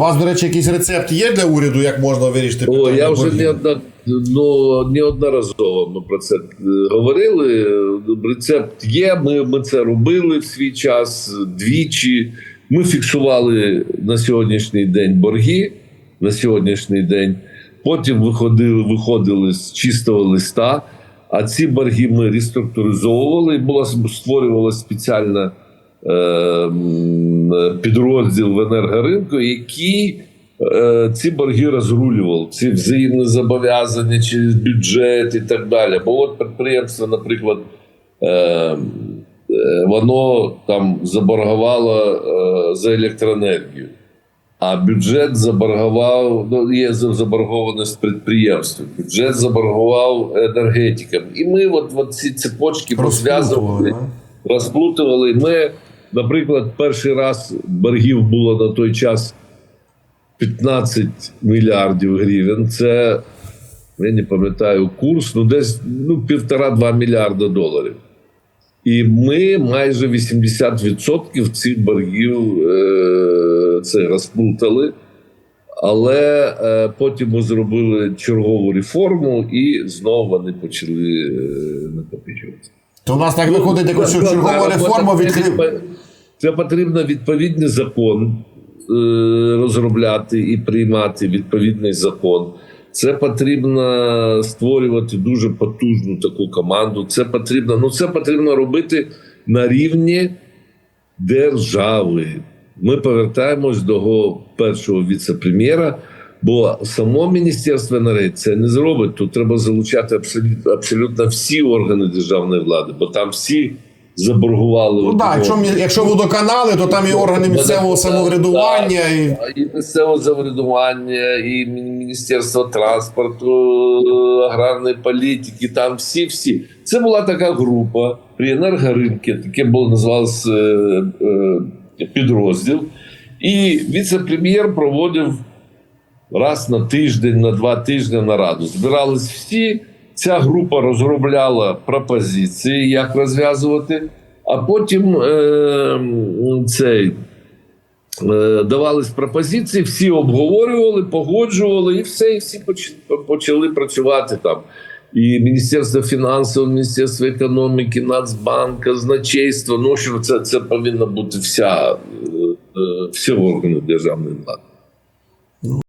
У вас, до речі, якийсь рецепт є для уряду, як можна вирішити О, я вже боргів? неодна, ну, неодноразово ми про це е, говорили. Рецепт є. Ми, ми це робили в свій час двічі. Ми фіксували на сьогоднішній день борги. На сьогоднішній день. Потім виходили, виходили з чистого листа. А ці борги ми реструктуризовували. І була створювалася спеціальна підрозділ в енергоринку, який е, ці борги розрулював, ці взаємні зобов'язання через бюджет і так далі. Бо от підприємство, наприклад, е, е, воно там заборгувало е, за електроенергію. А бюджет заборгував, ну є заборгованість підприємств. Бюджет заборгував енергетикам. І ми от, от ці цепочки розв'язували, розплутували. Ми, наприклад, перший раз боргів було на той час 15 мільярдів гривень. Це я не пам'ятаю курс, ну десь ну, півтора-два мільярда доларів. І ми майже 80% цих боргів е, це розплутали. Але е, потім ми зробили чергову реформу, і знову вони почали е, накопичуватися. То у нас так виходить, якось Ну, чергова реформа відкрив. Це потрібно відповідний закон е, розробляти і приймати відповідний закон. Це потрібно створювати дуже потужну таку команду. Це потрібно, ну це потрібно робити на рівні держави. Ми повертаємось до го- першого віце-прем'єра, бо само Міністерство енергетики це не зробить. Тут треба залучати абсолютно всі органи державної влади, бо там всі заборгували. Ну так, якщо, якщо водоканали, то там і органи місцевого самоврядування. І... так, і місцеве самоврядування, і Міністерство транспорту, аграрної політики, там всі всі. Це була така група при енергоринку, таке було називалося е, е, підрозділ. І віце-прем'єр проводив раз на тиждень, на два тижні нараду. Збирались всі. Ця група розробляла пропозиції, як розв'язувати, а потім е, цей. е, Давались пропозиції, всі обговорювали, погоджували, і все, і всі почали працювати там. І Міністерство фінансів, Міністерство економіки, Нацбанк, казначейство. Ну, що це, це повинна бути вся, е, е, всі органи державної влади.